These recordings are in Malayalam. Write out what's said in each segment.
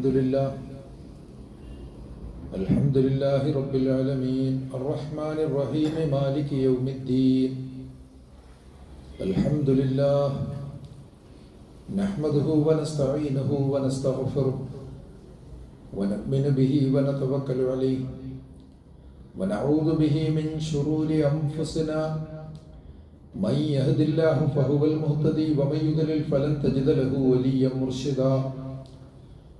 الحمد لله. الحمد لله رب العالمين. الرحمن الرحيم. مالك يوم الدين. الحمد لله. نحمده ونستعينه ونستغفره ونؤمن به ونتوكل عليه ونعوذ به من شرور أنفسنا. من يهد الله فهو المهتدي ومن يضلل فلن تجد له وليا مرشدا.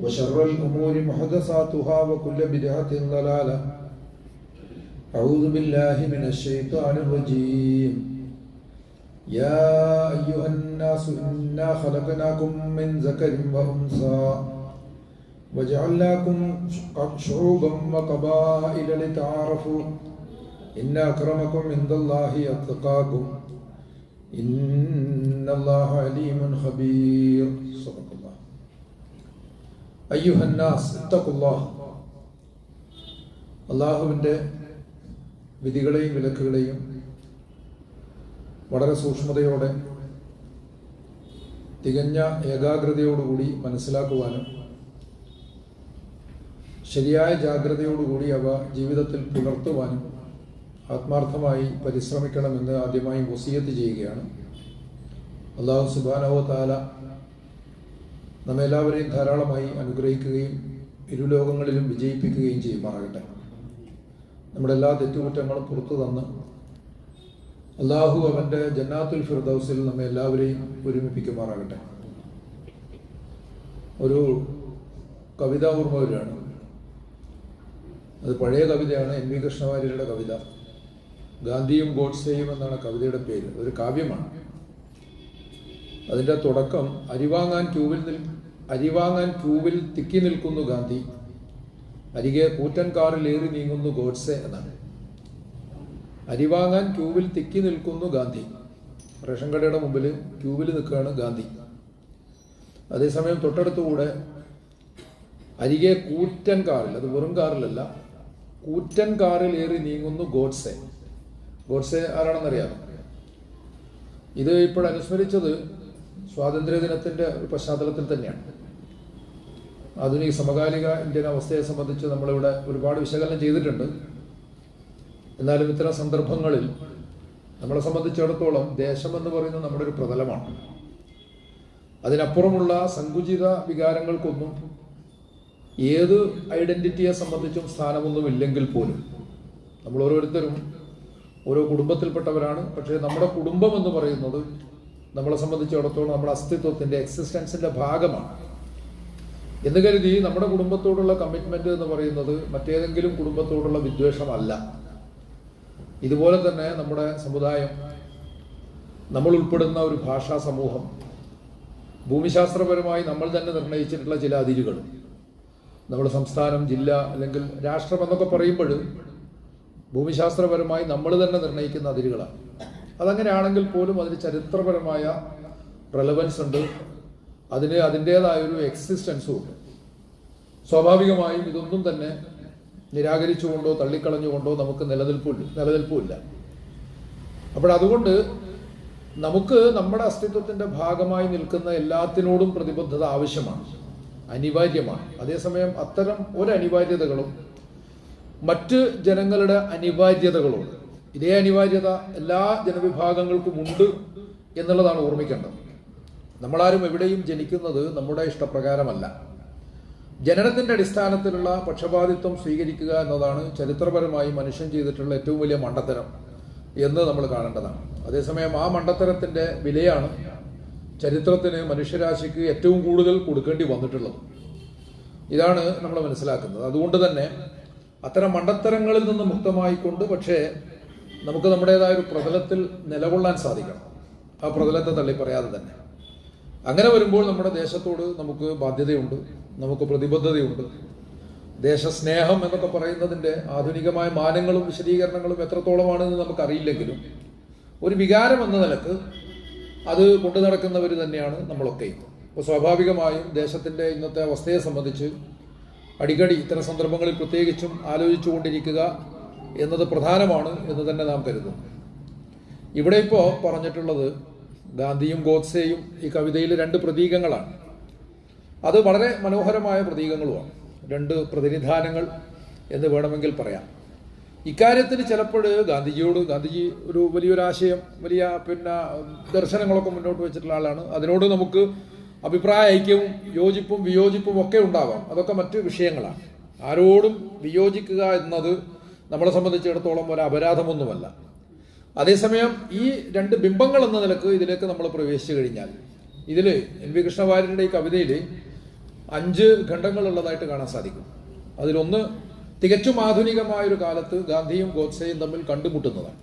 وشر الأمور محدثاتها وكل بدعة ضلالة أعوذ بالله من الشيطان الرجيم يا أيها الناس إنا خلقناكم من ذكر وأنثى وجعلناكم شعوبا وقبائل لتعارفوا إن أكرمكم عند الله أتقاكم إن الله عليم خبير صدق الله അയ്യുഹന്നാസ് ഇത്തഖുല്ലാഹ്. അള്ളാഹുവിന്റെ വിധികളെയും വിലക്കുകളെയും വളരെ സൂക്ഷ്മതയോടെ തികഞ്ഞ ഏകാഗ്രതയോടുകൂടി മനസ്സിലാക്കുവാനും ശരിയായ ജാഗ്രതയോടുകൂടി അവ ജീവിതത്തിൽ പുലർത്തുവാനും ആത്മാർത്ഥമായി പരിശ്രമിക്കണമെന്ന് ആദ്യമായി വസീയത്ത് ചെയ്യുകയാണ്. അള്ളാഹു വ താല നമ്മെല്ലാവരെയും ധാരാളമായി അനുഗ്രഹിക്കുകയും ഇരുലോകങ്ങളിലും വിജയിപ്പിക്കുകയും ചെയ്യുമാറാകട്ടെ. നമ്മുടെ എല്ലാ തെറ്റുകുറ്റങ്ങളും പുറത്തു തന്ന് അള്ളാഹു അവന്റെ ജന്നാത്തുൽ ഫിർദൌസിൽ നമ്മെ എല്ലാവരെയും ഒരുമിപ്പിക്കുമാറാകട്ടെ. ഒരു കവിത ഓർമ്മ വരികയാണ്. അത് പഴയ കവിതയാണ് എൻ വി കൃഷ്ണവാര്യരുടെ കവിത. ഗാന്ധിയും ഗോഡ്സേയും എന്നാണ് കവിതയുടെ പേര്. ഒരു കാവ്യമാണ്. അതിന്റെ തുടക്കം അരിവാങ്ങാൻ ക്യൂവിൽ നിൽ അരിവാങ്ങാൻ ക്യൂവിൽ തിക്കി നിൽക്കുന്നു ഗാന്ധി. അരികെ കൂറ്റൻ കാറിൽ ഏറി നീങ്ങുന്നു ഗോഡ്സെ എന്നാണ്. അരിവാങ്ങാൻ ക്യൂവിൽ തിക്കി നിൽക്കുന്നു ഗാന്ധി. റേഷൻ കടയുടെ മുമ്പിൽ ക്യൂവിൽ നിൽക്കുകയാണ് ഗാന്ധി. അതേസമയം തൊട്ടടുത്തുകൂടെ അരികെ കൂറ്റൻ കാറിൽ അത് വെറും കാറിലല്ല കൂറ്റൻ കാറിൽ ഏറി നീങ്ങുന്നു ഗോഡ്സെ. ഗോഡ്സെ ആരാണെന്നറിയാമോ? ഇത് ഇപ്പോൾ അനുസ്മരിച്ചത് സ്വാതന്ത്ര്യദിനത്തിന്റെ ഒരു പശ്ചാത്തലത്തിൽ തന്നെയാണ്. ആധുനിക സമകാലിക ഇന്ത്യൻ അവസ്ഥയെ സംബന്ധിച്ച് നമ്മളിവിടെ ഒരുപാട് വിശകലനം ചെയ്തിട്ടുണ്ട്. എന്നാലും ഇത്തരം സന്ദർഭങ്ങളിൽ നമ്മളെ സംബന്ധിച്ചിടത്തോളം ദേശം എന്ന് പറയുന്നത് നമ്മുടെ ഒരു പ്രതലമാണ്. അതിനപ്പുറമുള്ള സങ്കുചിത വികാരങ്ങൾക്കൊന്നും ഏത് ഐഡന്റിറ്റിയെ സംബന്ധിച്ചും സ്ഥാനമൊന്നും ഇല്ലെങ്കിൽ പോലും നമ്മൾ ഓരോരുത്തരും ഓരോ കുടുംബത്തിൽപ്പെട്ടവരാണ്. പക്ഷേ നമ്മുടെ കുടുംബം എന്ന് പറയുന്നത് നമ്മളെ സംബന്ധിച്ചിടത്തോളം നമ്മുടെ അസ്തിത്വത്തിന്റെ എക്സിസ്റ്റൻസിന്റെ ഭാഗമാണ്. എന്ന് കരുതി നമ്മുടെ കുടുംബത്തോടുള്ള കമ്മിറ്റ്മെന്റ് എന്ന് പറയുന്നത് മറ്റേതെങ്കിലും കുടുംബത്തോടുള്ള വിദ്വേഷമല്ല. ഇതുപോലെ തന്നെ നമ്മുടെ സമുദായം നമ്മൾ ഉൾപ്പെടുന്ന ഒരു ഭാഷാ സമൂഹം ഭൂമിശാസ്ത്രപരമായി നമ്മൾ തന്നെ നിർണയിച്ചിട്ടുള്ള ചില അതിരുകൾ നമ്മുടെ സംസ്ഥാനം ജില്ല അല്ലെങ്കിൽ രാഷ്ട്രം എന്നൊക്കെ പറയുമ്പോൾ ഭൂമിശാസ്ത്രപരമായി നമ്മൾ തന്നെ നിർണയിക്കുന്ന അതിരുകളാണ്. അതങ്ങനെയാണെങ്കിൽ പോലും അതിന് ചരിത്രപരമായ റെലവൻസ് ഉണ്ട്. അതിന് അതിന്റെതായ ഒരു എക്സിസ്റ്റൻസും ഉണ്ട്. സ്വാഭാവികമായും ഇതൊന്നും തന്നെ നിരാകരിച്ചുകൊണ്ടോ തള്ളിക്കളഞ്ഞുകൊണ്ടോ നമുക്ക് നിലനിൽപ്പില്ല നിലനിൽപ്പില്ല അപ്പോൾ അതുകൊണ്ട് നമുക്ക് നമ്മുടെ അസ്തിത്വത്തിന്റെ ഭാഗമായി നിൽക്കുന്ന എല്ലാത്തിനോടും പ്രതിബദ്ധത ആവശ്യമാണ് അനിവാര്യമാണ്. അതേസമയം അത്തരം ഒരു അനിവാര്യതകളും മറ്റ് ജനങ്ങളുടെ അനിവാര്യതകളുണ്ട് ഇതേ അനിവാര്യത എല്ലാ ജനവിഭാഗങ്ങൾക്കും ഉണ്ട് എന്നുള്ളതാണ് ഓർമ്മിക്കേണ്ടത്. നമ്മളാരും എവിടെയും ജനിക്കുന്നത് നമ്മുടെ ഇഷ്ടപ്രകാരമല്ല. ജനനത്തിന്റെ അടിസ്ഥാനത്തിലുള്ള പക്ഷപാതിത്വം സ്വീകരിക്കുക എന്നതാണ് ചരിത്രപരമായി മനുഷ്യൻ ചെയ്തിട്ടുള്ള ഏറ്റവും വലിയ മണ്ടത്തരം എന്ന് നമ്മൾ കാണേണ്ടതാണ്. അതേസമയം ആ മണ്ടത്തരത്തിന്റെ വിലയാണ് ചരിത്രത്തിന് മനുഷ്യരാശിക്ക് ഏറ്റവും കൂടുതൽ കൊടുക്കേണ്ടി വന്നിട്ടുള്ളത്. ഇതാണ് നമ്മൾ മനസ്സിലാക്കുന്നത്. അതുകൊണ്ട് തന്നെ അത്തരം മണ്ടത്തരങ്ങളിൽ നിന്ന് മുക്തമായിക്കൊണ്ട് പക്ഷേ നമുക്ക് നമ്മുടേതായ ഒരു പ്രതലത്തിൽ നിലകൊള്ളാൻ സാധിക്കണം. ആ പ്രതലത്തെ തള്ളി പറയാതെ തന്നെ. അങ്ങനെ വരുമ്പോൾ നമ്മുടെ ദേശത്തോട് നമുക്ക് ബാധ്യതയുണ്ട് നമുക്ക് പ്രതിബദ്ധതയുണ്ട്. ദേശസ്നേഹം എന്നൊക്കെ പറയുന്നതിന്റെ ആധുനികമായ മാനങ്ങളും വിശദീകരണങ്ങളും എത്രത്തോളമാണെന്ന് നമുക്കറിയില്ലെങ്കിലും ഒരു വികാരം എന്ന നിലയ്ക്ക് അത് കൊണ്ടു നടക്കുന്നവർ തന്നെയാണ് നമ്മളൊക്കെ അപ്പോൾ സ്വാഭാവികമായും ദേശത്തിന്റെ ഇന്നത്തെ അവസ്ഥയെ സംബന്ധിച്ച് അടിക്കടി ഇത്തരം സന്ദർഭങ്ങളിൽ പ്രത്യേകിച്ചും ആലോചിച്ചുകൊണ്ടിരിക്കുക എന്നത് പ്രധാനമാണ് എന്ന് തന്നെ നാം കരുതുന്നു. ഇവിടെ ഇപ്പോൾ പറഞ്ഞിട്ടുള്ളത് ഗാന്ധിയും ഗോഡ്സെയും ഈ കവിതയിൽ രണ്ട് പ്രതീകങ്ങളാണ്. അത് വളരെ മനോഹരമായ പ്രതീകങ്ങളുമാണ്. രണ്ട് പ്രതിനിധാനങ്ങൾ എന്ന് വേണമെങ്കിൽ പറയാം. ഇക്കാര്യത്തിൽ ചിലപ്പോൾ ഗാന്ധിജിയോട് ഗാന്ധിജി ഒരു വലിയൊരു ആശയം വലിയ പിന്നെ ദർശനങ്ങളൊക്കെ മുന്നോട്ട് വെച്ചിട്ടുള്ള ആളാണ്. അതിനോട് നമുക്ക് അഭിപ്രായ ഐക്യവും യോജിപ്പും വിയോജിപ്പും ഒക്കെ ഉണ്ടാവാം. അതൊക്കെ മറ്റ് വിഷയങ്ങളാണ്. ആരോടും വിയോജിക്കുക എന്നത് നമ്മളെ സംബന്ധിച്ചിടത്തോളം ഒരു അപരാധമൊന്നുമല്ല. അതേസമയം ഈ രണ്ട് ബിംബങ്ങൾ എന്ന നിലയ്ക്ക് ഇതിലേക്ക് നമ്മൾ പ്രവേശിച്ചു കഴിഞ്ഞാൽ ഇതിൽ എൻ വി കൃഷ്ണവാര്യരുടെ ഈ കവിതയിൽ അഞ്ച് ഖണ്ഡങ്ങളുള്ളതായിട്ട് കാണാൻ സാധിക്കും. അതിലൊന്ന് തികച്ചും ആധുനികമായ ഒരു കാലത്ത് ഗാന്ധിയും ഗോഡ്സെയും തമ്മിൽ കണ്ടുമുട്ടുന്നതാണ്.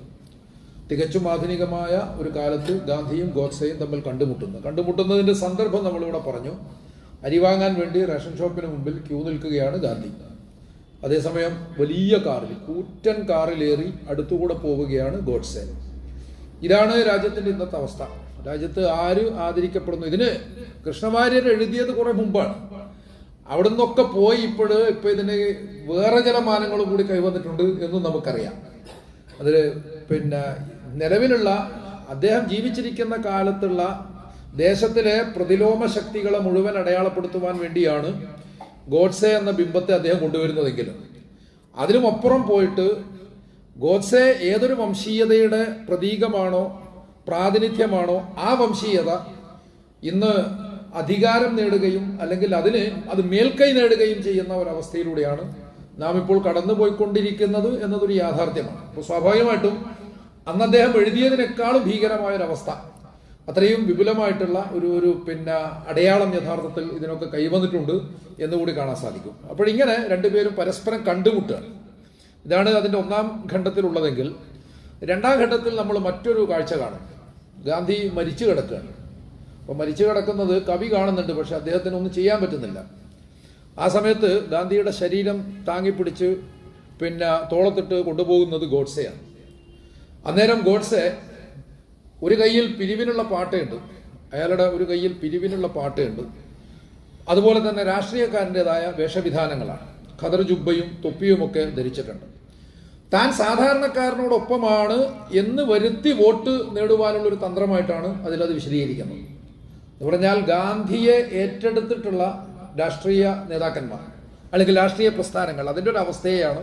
തികച്ചും ആധുനികമായ ഒരു കാലത്ത് ഗാന്ധിയും ഗോഡ്സെയും തമ്മിൽ കണ്ടുമുട്ടുന്നു കണ്ടുമുട്ടുന്നതിന്റെ സന്ദർഭം നമ്മളിവിടെ പറഞ്ഞു. അരി വാങ്ങാൻ വേണ്ടി റേഷൻ ഷോപ്പിന് മുമ്പിൽ ക്യൂ നിൽക്കുകയാണ് ഗാന്ധി. അതേസമയം വലിയ കാറിൽ കൂറ്റൻ കാറിലേറി അടുത്തുകൂടെ പോവുകയാണ് ഗോഡ്സെ ഇതാണ് രാജ്യത്തിന്റെ ഇന്നത്തെ അവസ്ഥ. രാജ്യത്ത് ആര് ആദരിക്കപ്പെടുന്നു? ഇതിന് കൃഷ്ണവാര്യർ എഴുതിയത് കുറെ മുമ്പാണ്. അവിടെ നിന്നൊക്കെ പോയി ഇപ്പോഴ് ഇപ്പൊ ഇതിന് വേറെ ചില മാനങ്ങളും കൂടി കൈവന്നിട്ടുണ്ട് എന്നും നമുക്കറിയാം. അതിൽ പിന്നെ നിലവിലുള്ള അദ്ദേഹം ജീവിച്ചിരിക്കുന്ന കാലത്തുള്ള ദേശത്തിലെ പ്രതിലോമ ശക്തികളെ മുഴുവൻ അടയാളപ്പെടുത്തുവാൻ വേണ്ടിയാണ് ഗോഡ്സെ എന്ന ബിംബത്തെ അദ്ദേഹം കൊണ്ടുവരുന്നതെങ്കിലും അതിലും അപ്പുറം പോയിട്ട് ഗോഡ്സെ ഏതൊരു വംശീയതയുടെ പ്രതീകമാണോ പ്രാതിനിധ്യമാണോ ആ വംശീയത ഇന്ന് അധികാരം നേടുകയും അല്ലെങ്കിൽ അതിന് അത് മേൽക്കൈ നേടുകയും ചെയ്യുന്ന ഒരവസ്ഥയിലൂടെയാണ് നാം ഇപ്പോൾ കടന്നുപോയിക്കൊണ്ടിരിക്കുന്നത് എന്നതൊരു യാഥാർത്ഥ്യമാണ്. അപ്പോൾ സ്വാഭാവികമായിട്ടും അന്ന് അദ്ദേഹം എഴുതിയതിനേക്കാളും ഭീകരമായ ഒരവസ്ഥ അത്രയും വിപുലമായിട്ടുള്ള ഒരു ഒരു പിന്നെ അടയാളം യഥാർത്ഥത്തിൽ ഇതിനൊക്കെ കൈവന്നിട്ടുണ്ട് എന്നുകൂടി കാണാൻ സാധിക്കും. അപ്പോൾ ഇങ്ങനെ രണ്ടുപേരും പരസ്പരം കണ്ടുമുട്ടുകയാണ് ഇതാണ് അതിന്റെ ഒന്നാം ഘട്ടത്തിലുള്ളതെങ്കിൽ രണ്ടാം ഘട്ടത്തിൽ നമ്മൾ മറ്റൊരു കാഴ്ച കാണും. ഗാന്ധി മരിച്ചു കിടക്കുകയാണ് അപ്പോൾ മരിച്ചു കിടക്കുന്നത് കവി കാണുന്നുണ്ട് പക്ഷെ അദ്ദേഹത്തിന് ഒന്നും ചെയ്യാൻ പറ്റുന്നില്ല. ആ സമയത്ത് ഗാന്ധിയുടെ ശരീരം താങ്ങിപ്പിടിച്ച് പിന്നെ തോളത്തിട്ട് കൊണ്ടുപോകുന്നത് ഗോഡ്സെയാണ്. അന്നേരം ഗോഡ്സെ ഒരു കയ്യിൽ പിരിവിനുള്ള പാട്ടയുണ്ട് അയാളുടെ ഒരു കയ്യിൽ പിരിവിനുള്ള പാട്ടയുണ്ട് അതുപോലെ തന്നെ രാഷ്ട്രീയക്കാരന്റെതായ വേഷവിധാനങ്ങളാണ്. ഖദർ ജുബ്ബയും തൊപ്പിയുമൊക്കെ ധരിച്ചിട്ടുണ്ട്. താൻ സാധാരണക്കാരനോടൊപ്പമാണ് എന്ന് വരുത്തി വോട്ട് നേടുവാനുള്ള ഒരു തന്ത്രമായിട്ടാണ് അതിലത് വിശദീകരിക്കുന്നത്. എന്ന് പറഞ്ഞാൽ ഗാന്ധിയെ ഏറ്റെടുത്തിട്ടുള്ള രാഷ്ട്രീയ നേതാക്കന്മാർ അല്ലെങ്കിൽ രാഷ്ട്രീയ പ്രസ്ഥാനങ്ങൾ അതിന്റെ ഒരു അവസ്ഥയാണ്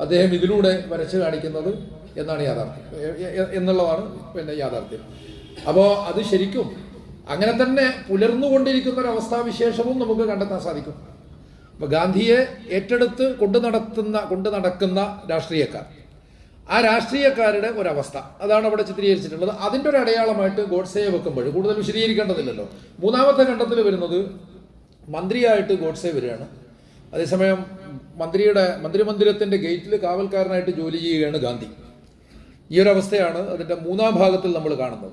അദ്ദേഹം ഇതിലൂടെ വരച്ചു കാണിക്കുന്നത്. എന്നാണ് യാഥാർത്ഥ്യം. എന്നുള്ളതാണ് പിന്നെ യാഥാർത്ഥ്യം. അപ്പോൾ അത് ശരിക്കും അങ്ങനെ തന്നെ പുലർന്നുകൊണ്ടിരിക്കുന്ന ഒരു അവസ്ഥാവിശേഷവും നമുക്ക് കണ്ടെത്താൻ സാധിക്കും. അപ്പോൾ ഗാന്ധിയെ ഏറ്റെടുത്ത് കൊണ്ടു നടത്തുന്ന കൊണ്ടു നടക്കുന്ന രാഷ്ട്രീയക്കാർ. ആ രാഷ്ട്രീയക്കാരുടെ ഒരവസ്ഥ. അതാണ് അവിടെ ചിത്രീകരിച്ചിട്ടുള്ളത്. അതിന്റെ ഒരു അടയാളമായിട്ട് ഗോഡ്സയെ വെക്കുമ്പോൾ കൂടുതൽ വിശദീകരിക്കേണ്ടതില്ലല്ലോ. മൂന്നാമത്തെ ഘട്ടത്തിൽ വരുന്നത് മന്ത്രിയായിട്ട് ഗോഡ്സെ വരികയാണ്. അതേസമയം മന്ത്രിയുടെ മന്ത്രിമന്ദിരത്തിന്റെ ഗേറ്റിൽ കാവൽക്കാരനായിട്ട് ജോലി ചെയ്യുകയാണ് ഗാന്ധി. ഈ ഒരു അവസ്ഥയാണ് അതിന്റെ മൂന്നാം ഭാഗത്തിൽ നമ്മൾ കാണുന്നത്.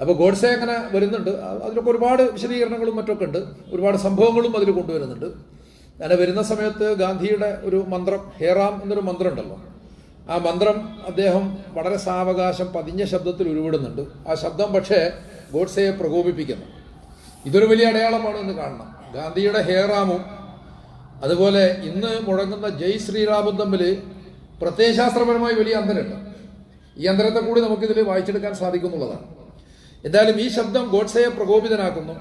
അപ്പോൾ ഗോഡ്സെ അങ്ങനെ വരുന്നുണ്ട്. അതിലൊക്കെ ഒരുപാട് വിശദീകരണങ്ങളും മറ്റൊക്കെ ഉണ്ട്. ഒരുപാട് സംഭവങ്ങളും അതിൽ കൊണ്ടുവരുന്നുണ്ട്. അങ്ങനെ വരുന്ന സമയത്ത് ഗാന്ധിയുടെ ഒരു മന്ത്രം ഹേറാം എന്നൊരു മന്ത്രം ഉണ്ടല്ലോ. ആ മന്ത്രം അദ്ദേഹം വളരെ സാവകാശം പതിഞ്ഞ ശബ്ദത്തിൽ ഉരുവിടുന്നുണ്ട്. ആ ശബ്ദം പക്ഷേ ഗോഡ്സെയെ പ്രകോപിപ്പിക്കുന്നു. ഇതൊരു വലിയ അടയാളമാണ് എന്ന് കാണണം. ഗാന്ധിയുടെ ഹേറാമും അതുപോലെ ഇന്ന് മുടങ്ങുന്ന ജയ് ശ്രീറാമും തമ്മിൽ പ്രത്യയശാസ്ത്രപരമായി വലിയ അന്തരമുണ്ട്. ഈ അന്തരത്തെ കൂടി നമുക്കിതിൽ വായിച്ചെടുക്കാൻ സാധിക്കുന്നുള്ളതാണ്. എന്തായാലും ഈ ശബ്ദം ഗോഡ്സയെ പ്രകോപിതനാക്കുന്നു.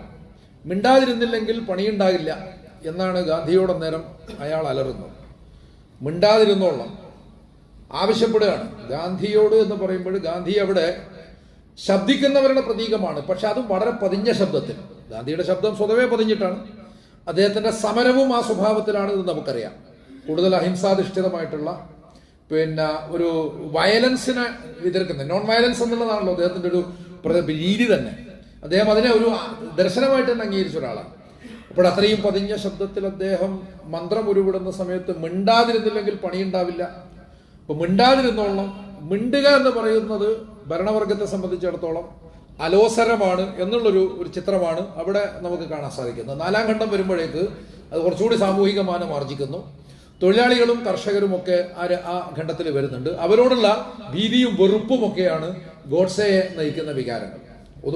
മിണ്ടാതിരുന്നില്ലെങ്കിൽ പണിയുണ്ടാകില്ല എന്നാണ് ഗാന്ധിയോട് നേരം അയാൾ അലറുന്നത്. മിണ്ടാതിരുന്നോളം ആവശ്യപ്പെടുകയാണ്. ഗാന്ധിയോട് എന്ന് പറയുമ്പോൾ ഗാന്ധി അവിടെ ശബ്ദിക്കുന്നവരുടെ പ്രതീകമാണ്. പക്ഷെ അതും വളരെ പതിഞ്ഞ ശബ്ദത്തിൽ. ഗാന്ധിയുടെ ശബ്ദം സ്വതവേ പതിഞ്ഞിട്ടാണ്. അദ്ദേഹത്തിന്റെ സമരവും ആ സ്വഭാവത്തിലാണ് ഇത് നമുക്കറിയാം. കൂടുതൽ അഹിംസാധിഷ്ഠിതമായിട്ടുള്ള പിന്നെ ഒരു വയലൻസിനെ എതിർക്കുന്നത്. നോൺ വയലൻസ് എന്നുള്ളതാണല്ലോ അദ്ദേഹത്തിന്റെ ഒരു രീതി തന്നെ. അദ്ദേഹം അതിനെ ഒരു ദർശനമായിട്ട് തന്നെ അംഗീകരിച്ച ഒരാളാണ്. അപ്പോൾ അത്രയും പതിഞ്ഞ ശബ്ദത്തിൽ അദ്ദേഹം മന്ത്രം ഉരുവിടുന്ന സമയത്ത് മിണ്ടാതിരുന്നില്ലെങ്കിൽ പണിയുണ്ടാവില്ല. അപ്പൊ മിണ്ടാതിരുന്നോളം മിണ്ടുക എന്ന് പറയുന്നത് ഭരണവർഗത്തെ സംബന്ധിച്ചിടത്തോളം അലോസരമാണ് എന്നുള്ളൊരു ഒരു ചിത്രമാണ് അവിടെ നമുക്ക് കാണാൻ സാധിക്കുന്നത്. നാലാം ഘട്ടം വരുമ്പോഴേക്ക് അത് കുറച്ചുകൂടി സാമൂഹിക മാനം ആർജിക്കുന്നു. തൊഴിലാളികളും കർഷകരും ഒക്കെ ആ ഘട്ടത്തിൽ വരുന്നുണ്ട്. അവരോടുള്ള ഭീതിയും വെറുപ്പും ഒക്കെയാണ് ഗോഡ്സയെ നയിക്കുന്ന വികാരങ്ങൾ.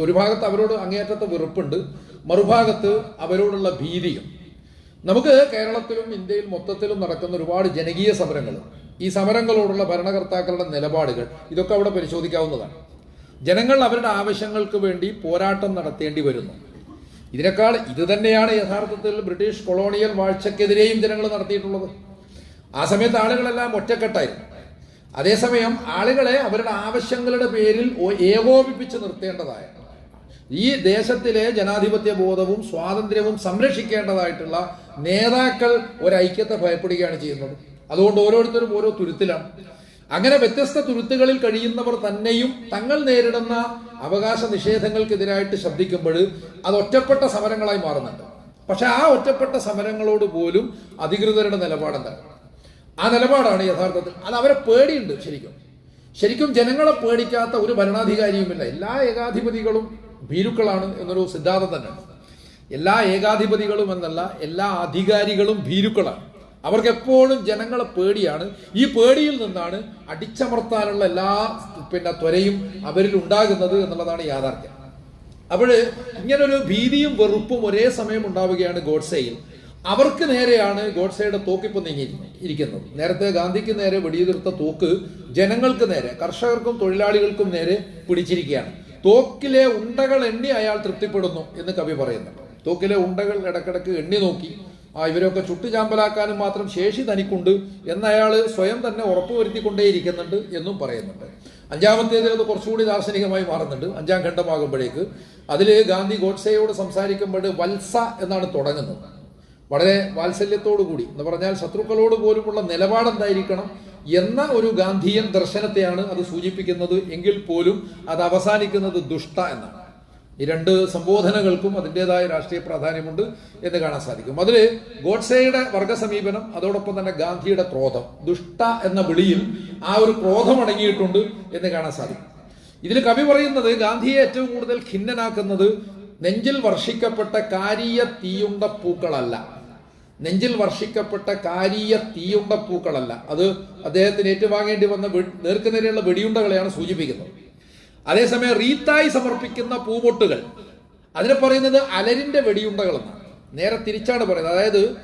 ഒരു ഭാഗത്ത് അവരോട് അങ്ങേയറ്റത്തെ വെറുപ്പുണ്ട് മറുഭാഗത്ത് അവരോടുള്ള ഭീതിയും. നമുക്ക് കേരളത്തിലും ഇന്ത്യയിൽ മൊത്തത്തിലും നടക്കുന്ന ഒരുപാട് ജനകീയ സമരങ്ങൾ ഈ സമരങ്ങളോടുള്ള ഭരണകർത്താക്കളുടെ നിലപാടുകൾ ഇതൊക്കെ അവിടെ പരിശോധിക്കാവുന്നതാണ്. ജനങ്ങൾ അവരുടെ ആവശ്യങ്ങൾക്ക് വേണ്ടി പോരാട്ടം നടത്തേണ്ടി വരുന്നു. ഇതിനേക്കാൾ ഇത് തന്നെയാണ് യഥാർത്ഥത്തിൽ ബ്രിട്ടീഷ് കൊളോണിയൽ വാഴ്ചക്കെതിരെയും ജനങ്ങൾ നടത്തിയിട്ടുള്ളത്. ആ സമയത്ത് ആളുകളെല്ലാം ഒറ്റക്കെട്ടായിരുന്നു. അതേസമയം ആളുകളെ അവരുടെ ആവശ്യങ്ങളുടെ പേരിൽ ഏകോപിപ്പിച്ച് നിർത്തേണ്ടതായ ഈ ദേശത്തിലെ ജനാധിപത്യ ബോധവും സ്വാതന്ത്ര്യവും സംരക്ഷിക്കേണ്ടതായിട്ടുള്ള നേതാക്കൾ ഒരൈക്യത്തെ ഭയപ്പെടുകയാണ് ചെയ്യുന്നത്. അതുകൊണ്ട് ഓരോരുത്തരും ഓരോ തുരുത്തിലാണ്. അങ്ങനെ വ്യത്യസ്ത തുരുത്തുകളിൽ കഴിയുന്നവർ തന്നെയും തങ്ങൾ നേരിടുന്ന അവകാശ നിഷേധങ്ങൾക്കെതിരായിട്ട് ശബ്ദിക്കുമ്പോൾ അത് ഒറ്റപ്പെട്ട സമരങ്ങളായി മാറുന്നുണ്ട്. പക്ഷെ ആ ഒറ്റപ്പെട്ട സമരങ്ങളോട് പോലും അധികൃതരുടെ നിലപാടെന്താണ്? ആ നിലപാടാണ് യഥാർത്ഥത്തിൽ. അത് അവരെ പേടിയുണ്ട് ശരിക്കും. ശരിക്കും ജനങ്ങളെ പേടിക്കാത്ത ഒരു ഭരണാധികാരിയുമില്ല. എല്ലാ ഏകാധിപതികളും ഭീരുക്കളാണ് എന്നൊരു സിദ്ധാന്തം തന്നെയാണ് എല്ലാ ഏകാധിപതികളും എന്നല്ല എല്ലാ അധികാരികളും ഭീരുക്കളാണ്. അവർക്ക് എപ്പോഴും ജനങ്ങളെ പേടിയാണ്. ഈ പേടിയിൽ നിന്നാണ് അടിച്ചമർത്താനുള്ള എല്ലാ പിന്നെ ത്വരയും അവരിൽ ഉണ്ടാകുന്നത് എന്നുള്ളതാണ് യാഥാർത്ഥ്യം. അപ്പോൾ ഇങ്ങനൊരു ഭീതിയും വെറുപ്പും ഒരേ സമയം ഉണ്ടാവുകയാണ് ഗോഡ്സെയിൽ. അവർക്ക് നേരെയാണ് ഗോഡ്സെയുടെ തോക്കിപ്പ് നീങ്ങി ഇരിക്കുന്നത്. നേരത്തെ ഗാന്ധിക്ക് നേരെ വെടിയുതിർത്ത തോക്ക് ജനങ്ങൾക്ക് നേരെ കർഷകർക്കും തൊഴിലാളികൾക്കും നേരെ പിടിച്ചിരിക്കുകയാണ്. തോക്കിലെ ഉണ്ടകൾ എണ്ണി അയാൾ തൃപ്തിപ്പെടുന്നു എന്ന് കവി പറയുന്നു. തോക്കിലെ ഉണ്ടകൾ ഇടക്കിടക്ക് എണ്ണി നോക്കി ആ ഇവരൊക്കെ ചുട്ടുചാമ്പലാക്കാനും മാത്രം ശേഷി തനിക്കുണ്ട് എന്നയാൾ സ്വയം തന്നെ ഉറപ്പുവരുത്തിക്കൊണ്ടേയിരിക്കുന്നുണ്ട് എന്നും പറയുന്നുണ്ട്. അഞ്ചാമത്തേത് അത് കുറച്ചുകൂടി ദാർശനികമായി മാറുന്നുണ്ട്. അഞ്ചാം ഖണ്ഡമാകുമ്പോഴേക്ക് അതിൽ ഗാന്ധി ഗോഡ്സെയോട് സംസാരിക്കുമ്പോൾ വത്സ എന്നാണ് തുടങ്ങുന്നത്. വളരെ വാത്സല്യത്തോടു കൂടി എന്ന് പറഞ്ഞാൽ ശത്രുക്കളോട് പോലുമുള്ള നിലപാടെന്തായിരിക്കണം എന്ന ഒരു ഗാന്ധിയൻ ദർശനത്തെയാണ് അത് സൂചിപ്പിക്കുന്നത് എങ്കിൽ പോലും അത് അവസാനിക്കുന്നത് ദുഷ്ട എന്നാണ്. ഈ രണ്ട് സംബോധനകൾക്കും അതിന്റെതായ രാഷ്ട്രീയ പ്രാധാന്യമുണ്ട് എന്ന് കാണാൻ സാധിക്കും. അതിൽ ഗോഡ്സെയുടെ വർഗ സമീപനം അതോടൊപ്പം തന്നെ ഗാന്ധിയുടെ ക്രോധം ദുഷ്ട എന്ന വിളിയിൽ ആ ഒരു ക്രോധം അടങ്ങിയിട്ടുണ്ട് എന്ന് കാണാൻ സാധിക്കും. ഇതിൽ കവി പറയുന്നത് ഗാന്ധിയെ ഏറ്റവും കൂടുതൽ ഖിന്നനാക്കുന്നത് നെഞ്ചിൽ വർഷിക്കപ്പെട്ട കാരിയ തീയുണ്ട പൂക്കളല്ല. നെഞ്ചിൽ വർഷിക്കപ്പെട്ട കാരീയ തീയുണ്ട പൂക്കളല്ല. അത് അദ്ദേഹത്തിന് ഏറ്റുവാങ്ങേണ്ടി വന്ന നേർക്കുനിരയുള്ള വെടിയുണ്ടകളെയാണ് സൂചിപ്പിക്കുന്നത്. അതേസമയം റീത്തായി സമർപ്പിക്കുന്ന പൂമൊട്ടുകൾ അതിനെ പറയുന്നത് അലരിന്റെ വെടിയുണ്ടകൾ എന്നാണ് നേരെ തിരിച്ചാണ് പറയുന്നത്. അതായത്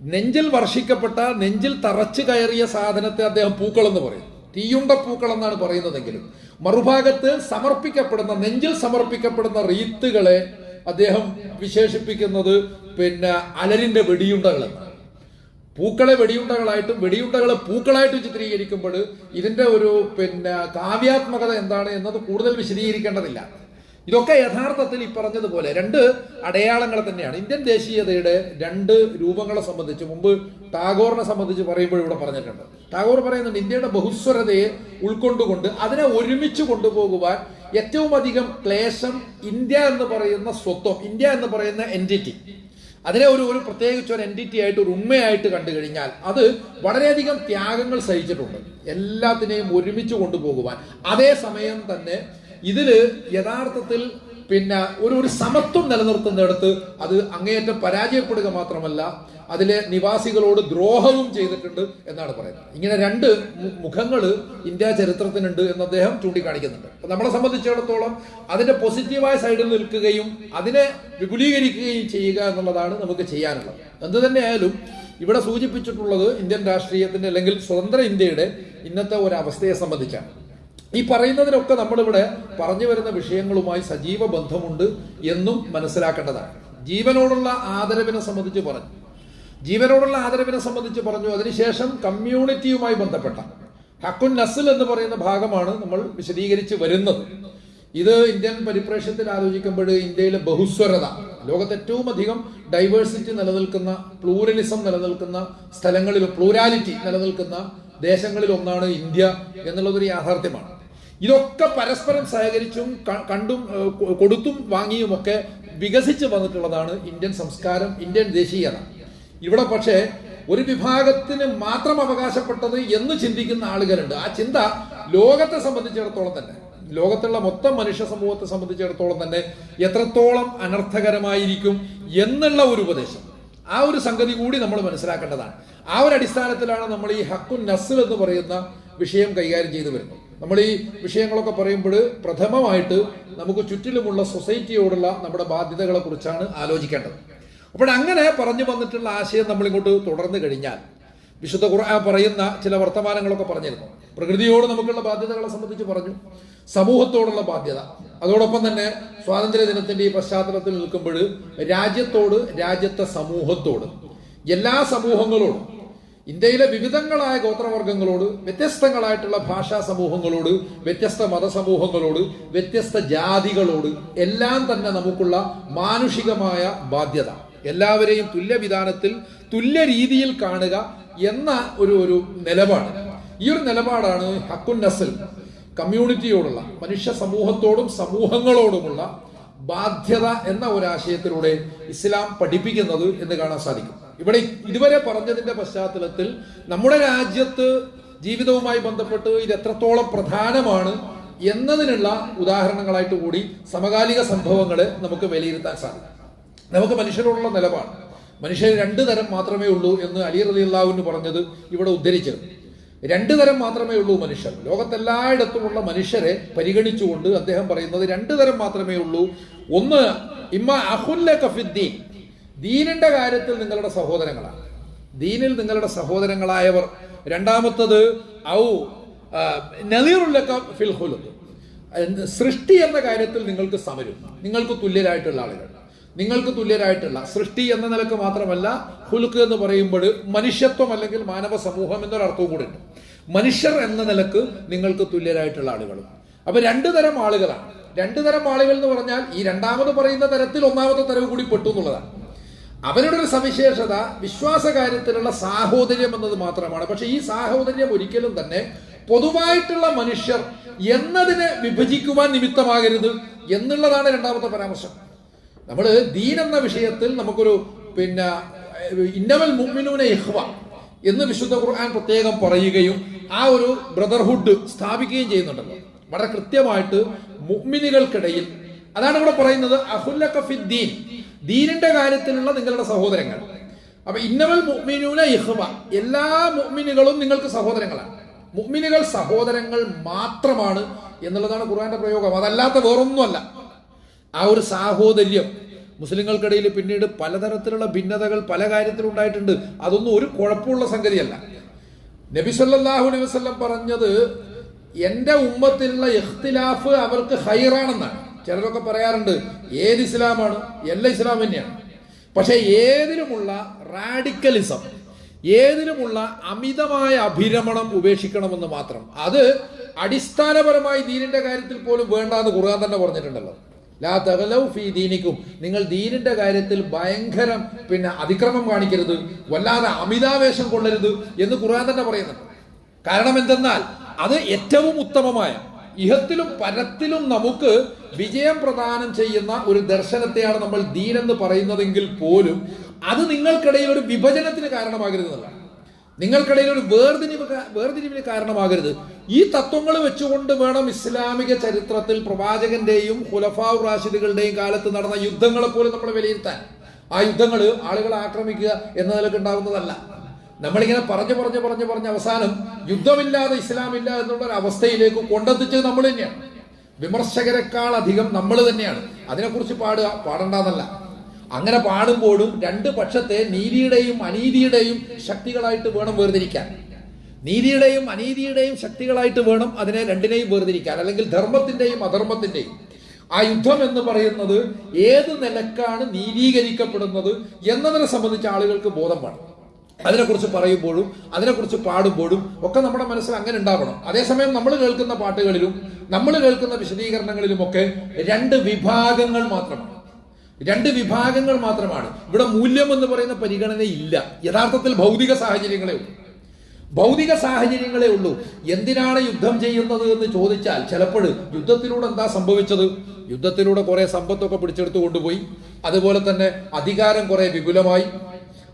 നെഞ്ചിൽ വർഷിക്കപ്പെട്ട നെഞ്ചിൽ തറച്ചു കയറിയ സാധനത്തെ അദ്ദേഹം പൂക്കൾ എന്ന് പറയും. തീയുണ്ട പൂക്കൾ എന്നാണ് പറയുന്നതെങ്കിലും മറുഭാഗത്ത് സമർപ്പിക്കപ്പെടുന്ന നെഞ്ചിൽ സമർപ്പിക്കപ്പെടുന്ന റീത്തുകളെ അദ്ദേഹം വിശേഷിപ്പിക്കുന്നത് പിന്നെ അലരിന്റെ വെടിയുണ്ടകൾ പൂക്കളെ വെടിയുണ്ടകളായിട്ടും വെടിയുണ്ടകളെ പൂക്കളായിട്ടും ചിത്രീകരിക്കുമ്പോൾ ഇതിന്റെ ഒരു പിന്നെ കാവ്യാത്മകത എന്താണ് എന്നത് കൂടുതൽ വിശദീകരിക്കേണ്ടതില്ല. ഇതൊക്കെ യഥാർത്ഥത്തിൽ ഈ പറഞ്ഞതുപോലെ രണ്ട് അടയാളങ്ങൾ തന്നെയാണ്. ഇന്ത്യൻ ദേശീയതയുടെ രണ്ട് രൂപങ്ങളെ സംബന്ധിച്ച് മുമ്പ് ടാഗോറിനെ സംബന്ധിച്ച് പറയുമ്പോൾ ഇവിടെ പറഞ്ഞിട്ടുണ്ട്. ടാഗോർ പറയുന്നുണ്ട് ഇന്ത്യയുടെ ബഹുസ്വരതയെ ഉൾക്കൊണ്ടുകൊണ്ട് അതിനെ ഒരുമിച്ച് കൊണ്ടുപോകുവാൻ ഏറ്റവും അധികം ക്ലേശം ഇന്ത്യ എന്ന് പറയുന്ന സ്വത്വം ഇന്ത്യ എന്ന് പറയുന്ന എന്റിറ്റി അതിനെ ഒരു ഒരു പ്രത്യേകിച്ച് ഒരു എന്റിറ്റി ആയിട്ട് ഒരു ഉണ്മയായിട്ട് കണ്ടു കഴിഞ്ഞാൽ അത് വളരെയധികം ത്യാഗങ്ങൾ സഹിച്ചിട്ടുണ്ട്. എല്ലാത്തിനെയും ഒരുമിച്ച് കൊണ്ടുപോകുവാൻ. അതേസമയം തന്നെ ഇതിൽ യഥാർത്ഥത്തിൽ പിന്നെ ഒരു ഒരു സമത്വം നിലനിർത്തുന്നിടത്ത് അത് അങ്ങേയറ്റം പരാജയപ്പെടുക മാത്രമല്ല അതിലെ നിവാസികളോട് ദ്രോഹവും ചെയ്തിട്ടുണ്ട് എന്നാണ് പറയുന്നത്. ഇങ്ങനെ രണ്ട് മുഖങ്ങൾ ഇന്ത്യ ചരിത്രത്തിനുണ്ട് എന്ന് അദ്ദേഹം ചൂണ്ടിക്കാണിക്കുന്നുണ്ട്. അപ്പൊ നമ്മളെ സംബന്ധിച്ചിടത്തോളം അതിന്റെ പോസിറ്റീവായ സൈഡിൽ നിൽക്കുകയും അതിനെ വിപുലീകരിക്കുകയും ചെയ്യുക എന്നുള്ളതാണ് നമുക്ക് ചെയ്യാനുള്ളത്. എന്ത് തന്നെയായാലും ഇവിടെ സൂചിപ്പിച്ചിട്ടുള്ളത് ഇന്ത്യൻ രാഷ്ട്രീയത്തിന്റെ അല്ലെങ്കിൽ സ്വതന്ത്ര ഇന്ത്യയുടെ ഇന്നത്തെ ഒരു അവസ്ഥയെ സംബന്ധിച്ചാണ്. ഈ പറയുന്നതിനൊക്കെ നമ്മളിവിടെ പറഞ്ഞു വരുന്ന വിഷയങ്ങളുമായി സജീവ ബന്ധമുണ്ട് എന്നും മനസ്സിലാക്കേണ്ടതാണ്. ജീവനോടുള്ള ആദരവിനെ സംബന്ധിച്ച് പറഞ്ഞു. ജീവനോടുള്ള ആദരവിനെ സംബന്ധിച്ച് പറഞ്ഞു. അതിനുശേഷം കമ്മ്യൂണിറ്റിയുമായി ബന്ധപ്പെട്ട ഹക്കുൻ നസൽ എന്ന് പറയുന്ന ഭാഗമാണ് നമ്മൾ വിശദീകരിച്ച് വരുന്നത്. ഇത് ഇന്ത്യൻ പരിപ്രേക്ഷ്യത്തിൽ ആലോചിക്കുമ്പോൾ ഇന്ത്യയിലെ ബഹുസ്വരത ലോകത്ത് ഏറ്റവും അധികം ഡൈവേഴ്സിറ്റി നിലനിൽക്കുന്ന പ്ലൂറലിസം നിലനിൽക്കുന്ന സ്ഥലങ്ങളിൽ പ്ലൂരാലിറ്റി നിലനിൽക്കുന്ന ദേശങ്ങളിൽ ഒന്നാണ് ഇന്ത്യ എന്നുള്ളതൊരു യാഥാർത്ഥ്യമാണ്. ഇതൊക്കെ പരസ്പരം സഹകരിച്ചും കണ്ടും കൊടുത്തും വാങ്ങിയുമൊക്കെ വികസിച്ച് വന്നിട്ടുള്ളതാണ് ഇന്ത്യൻ സംസ്കാരം ഇന്ത്യൻ ദേശീയത. ഇവിടെ പക്ഷേ ഒരു വിഭാഗത്തിന് മാത്രം അവകാശപ്പെട്ടത് എന്ന് ചിന്തിക്കുന്ന ആളുകളുണ്ട്. ആ ചിന്ത ലോകത്തെ സംബന്ധിച്ചിടത്തോളം തന്നെ ലോകത്തുള്ള മൊത്തം മനുഷ്യ സമൂഹത്തെ സംബന്ധിച്ചിടത്തോളം തന്നെ എത്രത്തോളം അനർത്ഥകരമായിരിക്കും എന്നുള്ള ഒരു ഉപദേശം. ആ ഒരു സംഗതി കൂടി നമ്മൾ മനസ്സിലാക്കേണ്ടതാണ്. ആ ഒരു അടിസ്ഥാനത്തിലാണ് നമ്മൾ ഈ ഹക്കുൻ നസ്ൽ എന്ന് പറയുന്ന വിഷയം കൈകാര്യം ചെയ്തു വരുന്നത്. നമ്മൾ ഈ വിഷയങ്ങളൊക്കെ പറയുമ്പോൾ പ്രഥമമായിട്ട് നമുക്ക് ചുറ്റിലുമുള്ള സൊസൈറ്റിയോടുള്ള നമ്മുടെ ബാധ്യതകളെ കുറിച്ചാണ് ആലോചിക്കേണ്ടത്. അപ്പോൾ അങ്ങനെ പറഞ്ഞു വന്നിട്ടുള്ള ആശയം നമ്മളിങ്ങോട്ട് തുടർന്ന് കഴിഞ്ഞാൽ വിശുദ്ധ ഖുർആൻ പറയുന്ന ചില വർത്തമാനങ്ങളൊക്കെ പറഞ്ഞിരുന്നു. പ്രകൃതിയോട് നമുക്കുള്ള ബാധ്യതകളെ സംബന്ധിച്ച് പറഞ്ഞു. സമൂഹത്തോടുള്ള ബാധ്യത. അതോടൊപ്പം തന്നെ സ്വാതന്ത്ര്യ ദിനത്തിന്റെ ഈ പശ്ചാത്തലത്തിൽ നിൽക്കുമ്പോൾ രാജ്യത്തോട് രാജ്യത്തെ സമൂഹത്തോട് എല്ലാ സമൂഹങ്ങളോടും ഇന്ത്യയിലെ വിവിധങ്ങളായ ഗോത്രവർഗങ്ങളോട് വ്യത്യസ്തങ്ങളായിട്ടുള്ള ഭാഷാ സമൂഹങ്ങളോട് വ്യത്യസ്ത മതസമൂഹങ്ങളോട് വ്യത്യസ്ത ജാതികളോട് എല്ലാം തന്നെ നമുക്കുള്ള മാനുഷികമായ ബാധ്യത. എല്ലാവരെയും തുല്യവിധാനത്തിൽ തുല്യ രീതിയിൽ കാണുക എന്ന ഒരു ഒരു നിലപാട്. ഈ ഒരു നിലപാടാണ് ഹക്കുൻ നസൽ. കമ്മ്യൂണിറ്റിയോടുള്ള മനുഷ്യ സമൂഹത്തോടും സമൂഹങ്ങളോടുമുള്ള ബാധ്യത എന്ന ഒരാശയത്തിലൂടെ ഇസ്ലാം പഠിപ്പിക്കുന്നത് എന്ന് കാണാൻ സാധിക്കും. ഇവിടെ ഇതുവരെ പറഞ്ഞതിന്റെ പശ്ചാത്തലത്തിൽ നമ്മുടെ രാജ്യത്ത് ജീവിതവുമായി ബന്ധപ്പെട്ട് ഇത് എത്രത്തോളം പ്രധാനമാണ് എന്നതിനുള്ള ഉദാഹരണങ്ങളായിട്ട് കൂടി സമകാലിക സംഭവങ്ങളെ നമുക്ക് വിലയിരുത്താൻ സാധിക്കും. നമുക്ക് മനുഷ്യരോടുള്ള നിലപാട്. മനുഷ്യർ രണ്ടു തരം മാത്രമേ ഉള്ളൂ എന്ന് അലി റലി അള്ളാഹുവിന് പറഞ്ഞത് ഇവിടെ ഉദ്ധരിച്ചത്. രണ്ടു തരം മാത്രമേ ഉള്ളൂ മനുഷ്യർ. ലോകത്തെല്ലായിടത്തുമുള്ള മനുഷ്യരെ പരിഗണിച്ചുകൊണ്ട് അദ്ദേഹം പറയുന്നത് രണ്ടു തരം മാത്രമേ ഉള്ളൂ. ഒന്ന് ഇമ്മ അഹുല്ല കഫിദ്ദീൻ ദീനിന്റെ കാര്യത്തിൽ നിങ്ങളുടെ സഹോദരങ്ങളാണ്. ദീനിൽ നിങ്ങളുടെ സഹോദരങ്ങളായവർ. രണ്ടാമത്തത് ഔ ആ, നദീറുല്ലക ഫിൽ ഖുലുഖ്. സൃഷ്ടി എന്ന കാര്യത്തിൽ നിങ്ങൾക്ക് സമരും. നിങ്ങൾക്ക് തുല്യരായിട്ടുള്ള ആളുകൾ. നിങ്ങൾക്ക് തുല്യരായിട്ടുള്ള സൃഷ്ടി എന്ന നിലയ്ക്ക് മാത്രമല്ല ഹുലുക്ക് എന്ന് പറയുമ്പോൾ മനുഷ്യത്വം അല്ലെങ്കിൽ മാനവ സമൂഹം എന്നൊരർത്ഥവും കൂടെ ഉണ്ട്. മനുഷ്യർ എന്ന നിലയ്ക്ക് നിങ്ങൾക്ക് തുല്യരായിട്ടുള്ള ആളുകളും. അപ്പൊ രണ്ടു തരം ആളുകളാണ്. രണ്ടു തരം ആളുകൾ എന്ന് പറഞ്ഞാൽ ഈ രണ്ടാമത് പറയുന്ന തരത്തിൽ ഒന്നാമത്തെ തരവ് കൂടി പെട്ടു എന്നുള്ളതാണ്. അവരുടെ ഒരു സവിശേഷത വിശ്വാസ കാര്യത്തിലുള്ള സാഹോദര്യം എന്നത് മാത്രമാണ്. പക്ഷെ ഈ സാഹോദര്യം ഒരിക്കലും തന്നെ പൊതുവായിട്ടുള്ള മനുഷ്യർ എന്നതിനെ വിഭജിക്കുവാൻ നിമിത്തമാകരുത് എന്നുള്ളതാണ് രണ്ടാമത്തെ പരാമർശം. നമ്മൾ ദീൻ എന്ന വിഷയത്തിൽ നമുക്കൊരു പിന്നെ ഇന്നവൽ മുമ്മിനുവിനെ ഇഖ്വ എന്ന് വിശുദ്ധ ഖുർആൻ പ്രത്യേകം പറയുകയും ആ ഒരു ബ്രദർഹുഡ് സ്ഥാപിക്കുകയും ചെയ്യുന്നുണ്ടല്ലോ. വളരെ കൃത്യമായിട്ട് മുഗ്മിനികൾക്കിടയിൽ അതാണ് ഇവിടെ പറയുന്നത് അഹുല്ലീൻ ദീനിന്റെ കാര്യത്തിലുള്ള നിങ്ങളുടെ സഹോദരങ്ങൾ. അപ്പൊ ഇന്നവൽ മുഅ്മിനൂന ഇഹ്വ എല്ലാ മുഅ്മിനുകളും നിങ്ങൾക്ക് സഹോദരങ്ങളാണ്. മുഅ്മിനുകൾ സഹോദരങ്ങൾ മാത്രമാണ് എന്നുള്ളതാണ് ഖുർആന്റെ പ്രയോഗം. അതല്ലാത്ത വേറൊന്നുമല്ല. ആ ഒരു സാഹോദര്യം മുസ്ലിങ്ങൾക്കിടയിൽ പിന്നീട് പലതരത്തിലുള്ള ഭിന്നതകൾ പല കാര്യത്തിലുണ്ടായിട്ടുണ്ട് അതൊന്നും ഒരു കുഴപ്പമുള്ള സംഗതിയല്ല. നബി സല്ലല്ലാഹു അലൈഹി പറഞ്ഞത് എന്റെ ഉമ്മത്തിലുള്ള ഇഖ്തിലാഫ് അവർക്ക് ഹൈറാണെന്നാണ് ചിലരൊക്കെ പറയാറുണ്ട് ഏത് ഇസ്ലാമാണ്? എല്ലാ ഇസ്ലാം തന്നെയാണ്. പക്ഷേ ഏതിലുമുള്ള റാഡിക്കലിസം ഏതിനുമുള്ള അമിതമായ അഭിരമണം ഉപേക്ഷിക്കണമെന്ന് മാത്രം അത് അടിസ്ഥാനപരമായി ദീനിന്റെ കാര്യത്തിൽ പോലും വേണ്ടാന്ന് ഖുർആൻ തന്നെ പറഞ്ഞിട്ടുണ്ടല്ലോ. ലാ തഗലൗ ഫീ ദീനിക്കും. നിങ്ങൾ ദീനിന്റെ കാര്യത്തിൽ ഭയങ്കരം പിന്നെ അതിക്രമം കാണിക്കരുത്. വല്ലാതെ അമിതാവേശം കൊള്ളരുത് എന്ന് ഖുർആൻ തന്നെ പറയുന്നുണ്ട്. കാരണം എന്തെന്നാൽ അത് ഏറ്റവും ഉത്തമമായ ഇഹത്തിലും പരത്തിലും നമുക്ക് വിജയം പ്രദാനം ചെയ്യുന്ന ഒരു ദർശനത്തെയാണ് നമ്മൾ ദീൻ എന്ന് പറയുന്നതെങ്കിൽ പോലും അത് നിങ്ങൾക്കിടയിൽ ഒരു വിഭജനത്തിന് കാരണമാകരുത് എന്നുള്ളതാണ്. നിങ്ങൾക്കിടയിൽ ഒരു വേർതിരിവ് വേർതിരിവിന് കാരണമാകരുത്. ഈ തത്വങ്ങൾ വെച്ചുകൊണ്ട് വേണം ഇസ്ലാമിക ചരിത്രത്തിൽ പ്രവാചകന്റെയും ഹുലഫാവ് റാഷിദുകളുടെയും കാലത്ത് നടന്ന യുദ്ധങ്ങളെ പോലും നമ്മൾ വിലയിരുത്താൻ. ആ യുദ്ധങ്ങൾ ആളുകളെ ആക്രമിക്കുക എന്ന നിലയ്ക്ക് ഉണ്ടാകുന്നതല്ല നമ്മളിങ്ങനെ പറഞ്ഞു പറഞ്ഞു പറഞ്ഞു പറഞ്ഞ അവസാനം യുദ്ധമില്ലാതെ ഇസ്ലാമില്ല എന്നുള്ള ഒരു അവസ്ഥയിലേക്ക് കൊണ്ടെത്തിച്ചത് നമ്മൾ തന്നെയാണ്. വിമർശകരെക്കാൾ അധികം നമ്മൾ തന്നെയാണ്. അതിനെക്കുറിച്ച് പാടുക പാടണ്ടെന്നല്ല. അങ്ങനെ പാടുമ്പോഴും രണ്ട് പക്ഷത്തെ നീതിയുടെയും അനീതിയുടെയും ശക്തികളായിട്ട് വേണം വേർതിരിക്കാൻ. നീതിയുടെയും അനീതിയുടെയും ശക്തികളായിട്ട് വേണം അതിനെ രണ്ടിനെയും വേർതിരിക്കാൻ അല്ലെങ്കിൽ ധർമ്മത്തിന്റെയും അധർമ്മത്തിന്റെയും. ആ യുദ്ധം എന്ന് പറയുന്നത് ഏത് നിലക്കാണ് നീതീകരിക്കപ്പെടുന്നത് എന്നതിനെ സംബന്ധിച്ച് ആളുകൾക്ക് ബോധം വേണം. അതിനെക്കുറിച്ച് പറയുമ്പോഴും അതിനെക്കുറിച്ച് പാടുമ്പോഴും ഒക്കെ നമ്മുടെ മനസ്സിൽ അങ്ങനെ ഉണ്ടാവണം. അതേസമയം നമ്മൾ കേൾക്കുന്ന പാട്ടുകളിലും നമ്മൾ കേൾക്കുന്ന വിശദീകരണങ്ങളിലും ഒക്കെ രണ്ട് വിഭാഗങ്ങൾ മാത്രമാണ്. രണ്ട് വിഭാഗങ്ങൾ മാത്രമാണ്. ഇവിടെ മൂല്യം എന്ന് പറയുന്ന പരിഗണന ഇല്ല. യഥാർത്ഥത്തിൽ ഭൗതിക സാഹചര്യങ്ങളെ ഉള്ളൂ. ഭൗതിക സാഹചര്യങ്ങളെ ഉള്ളൂ. എന്തിനാണ് യുദ്ധം ചെയ്യുന്നത് എന്ന് ചോദിച്ചാൽ ചിലപ്പോൾ യുദ്ധത്തിലൂടെ എന്താ സംഭവിച്ചത്? യുദ്ധത്തിലൂടെ കുറെ സമ്പത്തൊക്കെ പിടിച്ചെടുത്ത് കൊണ്ടുപോയി. അതുപോലെ തന്നെ അധികാരം കുറെ വിപുലമായി.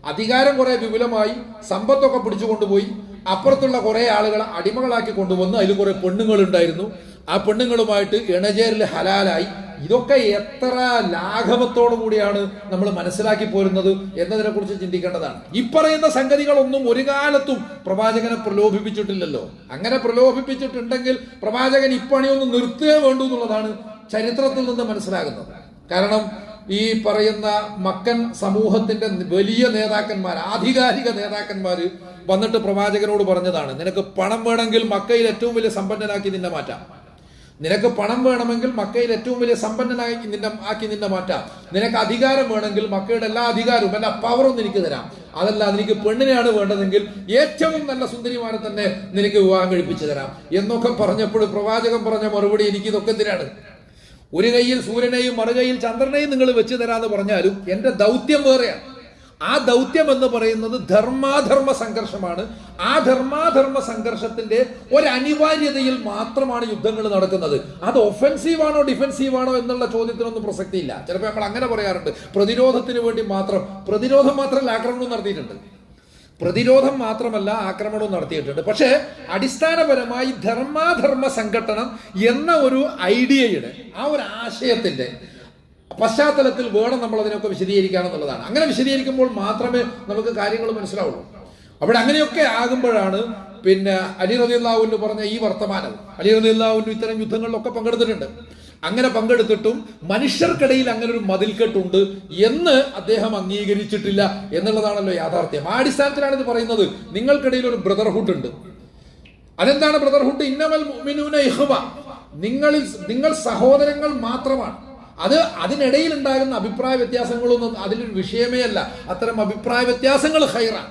അധികാരം കുറെ വിപുലമായി സമ്പത്തൊക്കെ പിടിച്ചു കൊണ്ടുപോയി. അപ്പുറത്തുള്ള കുറെ ആളുകളെ അടിമകളാക്കി കൊണ്ടുവന്ന് അതിൽ കുറെ പെണ്ണുങ്ങൾ ഉണ്ടായിരുന്നു ആ പെണ്ണുങ്ങളുമായിട്ട് ഇണചേരൽ ഹലാലായി. ഇതൊക്കെ എത്ര ലാഘവത്തോടു കൂടിയാണ് നമ്മൾ മനസ്സിലാക്കി പോരുന്നത് എന്നതിനെ കുറിച്ച് ചിന്തിക്കേണ്ടതാണ്. ഈ പറയുന്ന സംഗതികളൊന്നും ഒരു കാലത്തും പ്രവാചകനെ പ്രലോഭിപ്പിച്ചിട്ടില്ലല്ലോ. അങ്ങനെ പ്രലോഭിപ്പിച്ചിട്ടുണ്ടെങ്കിൽ പ്രവാചകൻ ഇപ്പണിയൊന്ന് നിർത്തുകയേ വേണ്ടു എന്നുള്ളതാണ് ചരിത്രത്തിൽ നിന്ന് മനസ്സിലാകുന്നത്. കാരണം ഈ പറയുന്ന മക്കൻ സമൂഹത്തിന്റെ വലിയ നേതാക്കന്മാർ ആധികാരിക നേതാക്കന്മാര് വന്നിട്ട് പ്രവാചകനോട് പറഞ്ഞതാണ് നിനക്ക് പണം വേണമെങ്കിൽ മക്കയിൽ ഏറ്റവും വലിയ സമ്പന്നനാക്കി നിന്നെ മാറ്റാം. നിനക്ക് പണം വേണമെങ്കിൽ മക്കയിൽ ഏറ്റവും വലിയ സമ്പന്നനായി നിന്നെ ആക്കി നിന്നെ മാറ്റാം. നിനക്ക് അധികാരം വേണമെങ്കിൽ മക്കയുടെ എല്ലാ അധികാരവും എല്ലാ പവറും നിനക്ക് തരാം. അതല്ല നിനക്ക് പെണ്ണിനെയാണ് വേണ്ടതെങ്കിൽ ഏറ്റവും നല്ല സുന്ദരിമാരെ തന്നെ നിനക്ക് വിവാഹം കഴിപ്പിച്ചു തരാം. എന്നൊക്കെ പറഞ്ഞപ്പോൾ പ്രവാചകൻ പറഞ്ഞ മറുപടി എനിക്ക് ഇതൊക്കെ എന്തിനാണ്? ഒരു കൈയിൽ സൂര്യനെയും മറുകൈയിൽ ചന്ദ്രനെയും നിങ്ങൾ വെച്ചു തരാന്ന് പറഞ്ഞാലും എന്റെ ദൗത്യം വേറെയാണ്. ആ ദൗത്യം എന്ന് പറയുന്നത് ധർമാധർമ്മ സംഘർഷമാണ്. ആ ധർമാധർമ്മ സംഘർഷത്തിന്റെ അനിവാര്യതയിൽ മാത്രമാണ് യുദ്ധങ്ങൾ നടക്കുന്നത്. അത് ഒഫൻസീവ് ആണോ ഡിഫൻസീവ് ആണോ എന്നുള്ള ചോദ്യത്തിനൊന്നും പ്രസക്തിയില്ല. ചിലപ്പോൾ നമ്മൾ അങ്ങനെ പറയാറുണ്ട്. പ്രതിരോധത്തിന് വേണ്ടി മാത്രം പ്രതിരോധം മാത്രമല്ല ആക്രമണം നടത്തിയിട്ടുണ്ട്. പ്രതിരോധം മാത്രമല്ല ആക്രമണവും നടത്തിയിട്ടുണ്ട്. പക്ഷേ അടിസ്ഥാനപരമായി ധർമാധർമ്മ സംഘട്ടനം എന്ന ഒരു ഐഡിയയുടെ ആ ഒരു ആശയത്തിന്റെ പശ്ചാത്തലത്തിൽ വേണം നമ്മൾ അതിനൊക്കെ വിശദീകരിക്കാമെന്നുള്ളതാണ് അങ്ങനെ വിശദീകരിക്കുമ്പോൾ മാത്രമേ നമുക്ക് കാര്യങ്ങൾ മനസ്സിലാവുള്ളൂ. അവിടെ അങ്ങനെയൊക്കെ ആകുമ്പോഴാണ് പിന്നെ അലി റതിയുള്ളാവുന്നു പറഞ്ഞ ഈ വർത്തമാനം. അലി റതിയുള്ളാവുന്നു ഇത്തരം യുദ്ധങ്ങളിലൊക്കെ പങ്കെടുത്തിട്ടുണ്ട്. അങ്ങനെ പങ്കെടുത്തിട്ടും മനുഷ്യർക്കിടയിൽ അങ്ങനെ ഒരു മതിൽക്കെട്ടുണ്ട് എന്ന് അദ്ദേഹം അംഗീകരിച്ചിട്ടില്ല എന്നുള്ളതാണല്ലോ യാഥാർത്ഥ്യം. ആ അടിസ്ഥാനത്തിലാണ് ഇത് പറയുന്നത്. നിങ്ങൾക്കിടയിൽ ഒരു ബ്രദർഹുഡ് ഉണ്ട്. അതെന്താണ് ബ്രദർഹുഡ് ഇന്നമൽ ഇഖ്വ. നിങ്ങളിൽ നിങ്ങൾ സഹോദരങ്ങൾ മാത്രമാണ്. അത് അതിനിടയിൽ ഉണ്ടാകുന്ന അഭിപ്രായ വ്യത്യാസങ്ങളൊന്നും അതിലൊരു വിഷയമേ അല്ല. അത്തരം അഭിപ്രായ വ്യത്യാസങ്ങൾ ഹൈറാണ്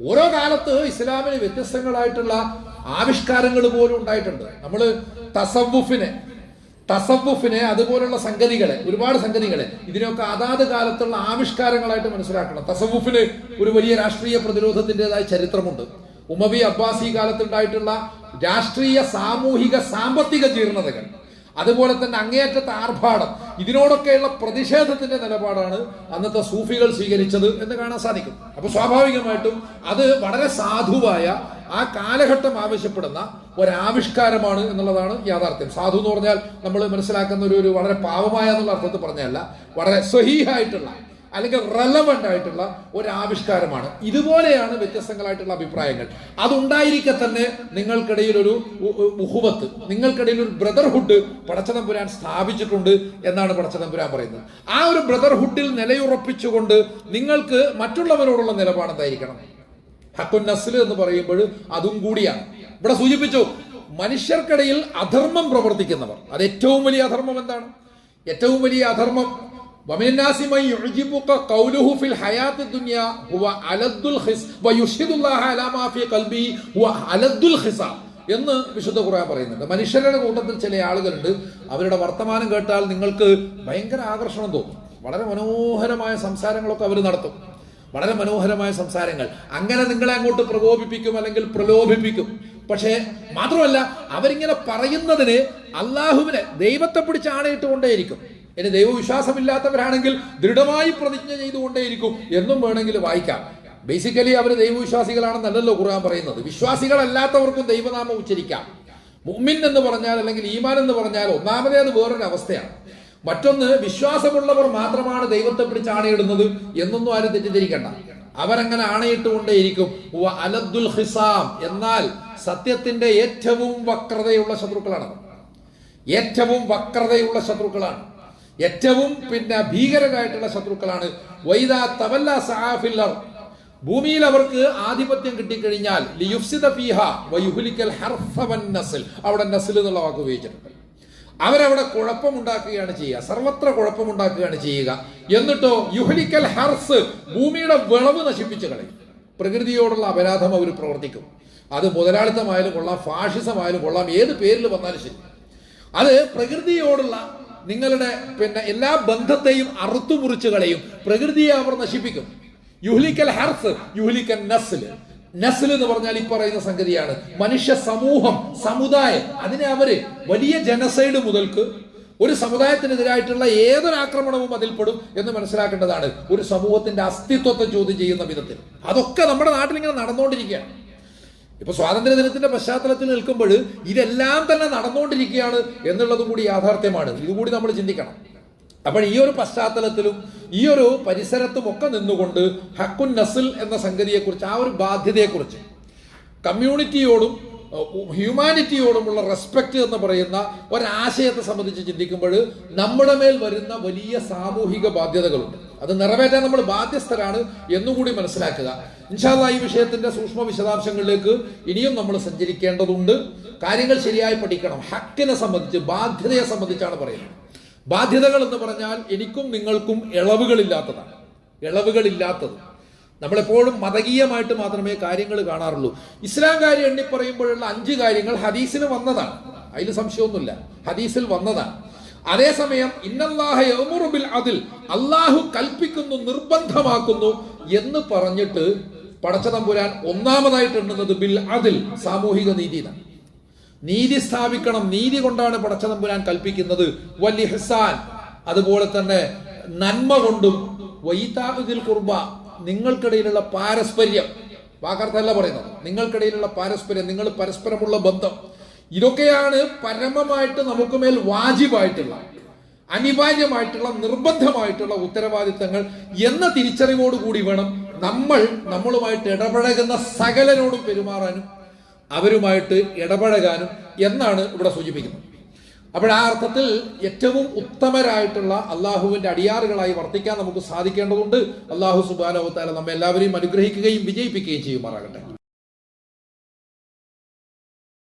ഓരോ കാലത്ത് ഇസ്ലാമിന് വ്യത്യസ്തങ്ങളായിട്ടുള്ള ആവിഷ്കാരങ്ങൾ പോലും ഉണ്ടായിട്ടുണ്ട്. നമ്മൾ തസവുഫിനെ തസവുഫിനെ അതുപോലുള്ള സംഗതികളെ ഒരുപാട് സംഗതികളെ ഇതിനൊക്കെ അതാത് കാലത്തുള്ള ആവിഷ്കാരങ്ങളായിട്ട് മനസ്സിലാക്കണം. തസവുഫിന് ഒരു വലിയ രാഷ്ട്രീയ പ്രതിരോധത്തിന്റെതായ ചരിത്രമുണ്ട്. ഉമവി അബ്ബാസി കാലത്തുണ്ടായിട്ടുള്ള രാഷ്ട്രീയ സാമൂഹിക സാമ്പത്തിക ജീർണതകൾ. അതുപോലെ തന്നെ അങ്ങേയറ്റത്തെ ആർഭാടം. ഇതിനോടൊക്കെയുള്ള പ്രതിഷേധത്തിന്റെ നിലപാടാണ് അന്നത്തെ സൂഫികൾ സ്വീകരിച്ചത് എന്ന് കാണാൻ സാധിക്കും. അപ്പൊ സ്വാഭാവികമായിട്ടും അത് വളരെ സാധുവായ ആ കാലഘട്ടം ആവശ്യപ്പെടുന്ന ഒരാവിഷ്കാരമാണ് എന്നുള്ളതാണ് യാഥാർത്ഥ്യം. സാധു എന്ന് പറഞ്ഞാൽ നമ്മൾ മനസ്സിലാക്കുന്ന ഒരു ഒരു വളരെ പാവമായ എന്നുള്ള അർത്ഥത്തിൽ പറഞ്ഞല്ല വളരെ സ്വഹീഹായിട്ടുള്ള അല്ലെങ്കിൽ റെലവന്റ് ആയിട്ടുള്ള ഒരു ആവിഷ്കാരമാണ് ഇതുപോലെയാണ് വ്യത്യസ്തങ്ങളായിട്ടുള്ള അഭിപ്രായങ്ങൾ. അതുണ്ടായിരിക്കെ തന്നെ നിങ്ങൾക്കിടയിൽ ഒരു മുഹുബത്ത് നിങ്ങൾക്കിടയിൽ ഒരു ബ്രദർഹുഡ് പടച്ചതമ്പുരാൻ സ്ഥാപിച്ചിട്ടുണ്ട് എന്നാണ് പടച്ചതമ്പുരാൻ പറയുന്നത്. ആ ഒരു ബ്രദർഹുഡിൽ നിലയുറപ്പിച്ചുകൊണ്ട് നിങ്ങൾക്ക് മറ്റുള്ളവരോടുള്ള നിലപാട് എന്തായിരിക്കണം? ഹക്കുൻ നസ്ല് എന്ന് പറയുമ്പോൾ അതും കൂടിയാണ്. ഇവിടെ സൂചിപ്പിച്ചു മനുഷ്യർക്കിടയിൽ അധർമ്മം പ്രവർത്തിക്കുന്നവർ. അത് ഏറ്റവും വലിയ അധർമ്മം എന്താണ്? ഏറ്റവും വലിയ അധർമ്മം എന്ന് വിശുദ്ധ ഖുർആൻ പറയുന്നുണ്ട്. മനുഷ്യരുടെ കൂട്ടത്തിൽ ചില ആളുകളുണ്ട്. അവരുടെ വർത്തമാനം കേട്ടാൽ നിങ്ങൾക്ക് ഭയങ്കര ആകർഷണം തോന്നും. വളരെ മനോഹരമായ സംസാരങ്ങളൊക്കെ അവർ നടത്തും. വളരെ മനോഹരമായ സംസാരങ്ങൾ. അങ്ങനെ നിങ്ങളെ അങ്ങോട്ട് പ്രകോപിപ്പിക്കും അല്ലെങ്കിൽ പ്രലോഭിപ്പിക്കും. പക്ഷേ മാത്രമല്ല അവരിങ്ങനെ പറയുന്നതിന് അള്ളാഹുവിനെ ദൈവത്തെ പിടിച്ച് ആണയിട്ട് കൊണ്ടേയിരിക്കും. ഇനി ദൈവവിശ്വാസമില്ലാത്തവരാണെങ്കിൽ ദൃഢമായി പ്രതിജ്ഞ ചെയ്തുകൊണ്ടേയിരിക്കും എന്നും വേണമെങ്കിൽ വായിക്കാം. ബേസിക്കലി അവർ ദൈവവിശ്വാസികളാണെന്നല്ലല്ലോ ഖുർആൻ പറയുന്നത്. വിശ്വാസികളല്ലാത്തവർക്കും ദൈവനാമം ഉച്ചരിക്കാം. മുമ്മിൻ എന്ന് പറഞ്ഞാൽ അല്ലെങ്കിൽ ഈമാൻ എന്ന് പറഞ്ഞാൽ ഒന്നാമതേ അത് വേറൊരു അവസ്ഥയാണ്. മറ്റൊന്ന് വിശ്വാസമുള്ളവർ മാത്രമാണ് ദൈവത്തെ പിടിച്ച് ആണയിടുന്നത് എന്നൊന്നും ആരും തെറ്റിദ്ധരിക്കണ്ട. അവരങ്ങനെ ആണയിട്ടുകൊണ്ടേയിരിക്കും. അലദ്ദുൽ ഹിസാം എന്നാൽ സത്യത്തിന്റെ ഏറ്റവും വക്രതയുള്ള ശത്രുക്കളാണ്. ഏറ്റവും വക്രതയുള്ള ശത്രുക്കളാണ്. ഏറ്റവും പിന്നെ ഭീകരരായിട്ടുള്ള ശത്രുക്കളാണ്. വൈദാ തവല്ല സഹാഫില്ലർ. ഭൂമിയിൽ അവർക്ക് ആധിപത്യം കിട്ടിക്കഴിഞ്ഞാൽ ഫീഹ അവിടെ നസിൽ എന്നുള്ള വാക്ക് ഉപയോഗിച്ചിട്ടുണ്ട്. അവരവിടെ കുഴപ്പമുണ്ടാക്കുകയാണ് ചെയ്യുക. സർവത്ര കുഴപ്പമുണ്ടാക്കുകയാണ് ചെയ്യുക. എന്നിട്ടോ യുഹലിക്കൽ ഹർസ് ഭൂമിയുടെ വിളവ് നശിപ്പിച്ചു കളയും. പ്രകൃതിയോടുള്ള അപരാധം അവർ പ്രവർത്തിക്കും. അത് മുതലാളിത്തമായാലും കൊള്ളാം ഫാഷിസമായാലും കൊള്ളാം ഏത് പേരിൽ വന്നാലും ശരി. അത് പ്രകൃതിയോടുള്ള നിങ്ങളുടെ പിന്നെ എല്ലാ ബന്ധത്തെയും അറുത്തു മുറിച്ചു കളയും. പ്രകൃതിയെ അവർ നശിപ്പിക്കും. യുഹ്ലിക്കൽ ഹർസ് യുഹ്ലിക്കൽ നസ്ല്. നസ്ൽ എന്ന് പറഞ്ഞാൽ ഈ പറയുന്ന സംഗതിയാണ്. മനുഷ്യ സമൂഹം സമുദായം അതിനെ അവർ വലിയ ജനസൈഡ് മുതൽക്ക് ഒരു സമുദായത്തിനെതിരായിട്ടുള്ള ഏതൊരു ആക്രമണവും അതിൽപ്പെടും എന്ന് മനസ്സിലാക്കേണ്ടതാണ്. ഒരു സമൂഹത്തിന്റെ അസ്തിത്വത്തെ ചോദ്യം ചെയ്യുന്ന വിധത്തിൽ. അതൊക്കെ നമ്മുടെ നാട്ടിൽ ഇങ്ങനെ നടന്നുകൊണ്ടിരിക്കുകയാണ്. ഇപ്പൊ സ്വാതന്ത്ര്യ ദിനത്തിന്റെ പശ്ചാത്തലത്തിൽ നിൽക്കുമ്പോൾ ഇതെല്ലാം തന്നെ നടന്നുകൊണ്ടിരിക്കുകയാണ് എന്നുള്ളതും കൂടി യാഥാർത്ഥ്യമാണ്. ഇതുകൂടി നമ്മൾ ചിന്തിക്കണം. അപ്പോൾ ഈ ഒരു പശ്ചാത്തലത്തിലും ഈ ഒരു പരിസരത്തും ഒക്കെ നിന്നുകൊണ്ട് ഹക്കുൻ നസിൽ എന്ന സംഗതിയെക്കുറിച്ച് ആ ഒരു ബാധ്യതയെക്കുറിച്ച് കമ്മ്യൂണിറ്റിയോടും ഹ്യൂമാനിറ്റിയോടുമുള്ള റെസ്പെക്ട് എന്ന് പറയുന്ന ഒരാശയത്തെ സംബന്ധിച്ച് ചിന്തിക്കുമ്പോൾ നമ്മുടെ മേൽ വരുന്ന വലിയ സാമൂഹിക ബാധ്യതകളുണ്ട്. അത് നിറവേറ്റാൻ നമ്മൾ ബാധ്യസ്ഥരാണ് എന്നുകൂടി മനസ്സിലാക്കുക. ഇൻഷാല്ല ഈ വിഷയത്തിന്റെ സൂക്ഷ്മ വിശദാംശങ്ങളിലേക്ക് ഇനിയും നമ്മൾ സഞ്ചരിക്കേണ്ടതുണ്ട്. കാര്യങ്ങൾ ശരിയായി പഠിക്കണം. ഹക്കിനെ സംബന്ധിച്ച് ബാധ്യതയെ സംബന്ധിച്ചാണ് പറയുന്നത്. ബാധ്യതകൾ എന്ന് പറഞ്ഞാൽ എനിക്കും നിങ്ങൾക്കും ഇളവുകളില്ലാത്തതാണ്. ഇളവുകളില്ലാത്തത്. നമ്മളെപ്പോഴും മതകീയമായിട്ട് മാത്രമേ കാര്യങ്ങൾ കാണാറുള്ളൂ. ഇസ്ലാം കാര്യം എണ്ണി പറയുമ്പോഴുള്ള അഞ്ച് കാര്യങ്ങൾ ഹദീസിന് വന്നതാണ്. അതിൽ സംശയമൊന്നുമില്ല. ഹദീസിൽ വന്നതാണ്. അതേസമയം ഇന്നല്ലാഹുറുബിൽ അതിൽ അള്ളാഹു കൽപ്പിക്കുന്നു നിർബന്ധമാക്കുന്നു എന്ന് പറഞ്ഞിട്ട് പടച്ചതമ്പുരാൻ ഒന്നാമതായിട്ട് എണ്ണുന്നത് ബിൽ അതിൽ സാമൂഹിക നീതിയാണ് നീതി സ്ഥാപിക്കണം നീതി കൊണ്ടാണ് പടച്ചതമ്പുരാൻ കൽപ്പിക്കുന്നത്. വലിയ ഹിസാൻ അതുപോലെ തന്നെ നന്മ കൊണ്ടും വൈതാഹുദിൽ കുർബ നിങ്ങൾക്കിടയിലുള്ള പാരസ്പര്യം. വാക്കർത്ഥല്ല പറയുന്നത്. നിങ്ങൾക്കിടയിലുള്ള പാരസ്പര്യം നിങ്ങൾ പരസ്പരമുള്ള ബന്ധം. ഇതൊക്കെയാണ് പരമമായിട്ട് നമുക്ക് മേൽ വാജിബായിട്ടുള്ള അനിവാര്യമായിട്ടുള്ള നിർബന്ധമായിട്ടുള്ള ഉത്തരവാദിത്തങ്ങൾ എന്ന തിരിച്ചറിവോടുകൂടി വേണം നമ്മൾ നമ്മളുമായിട്ട് ഇടപഴകുന്ന സകലനോടും പെരുമാറാനും അവരുമായിട്ട് ഇടപഴകാനും എന്നാണ് ഇവിടെ സൂചിപ്പിക്കുന്നത്. അപ്പോൾ ആ അർത്ഥത്തിൽ ഏറ്റവും ഉത്തമരായിട്ടുള്ള അള്ളാഹുവിന്റെ അടിയാറുകളായി വർത്തിക്കാൻ നമുക്ക് സാധിക്കേണ്ടതുണ്ട്. അള്ളാഹു സുബാനോ താല നമ്മെ എല്ലാവരെയും അനുഗ്രഹിക്കുകയും വിജയിപ്പിക്കുകയും ചെയ്യുമാറാകട്ടെ.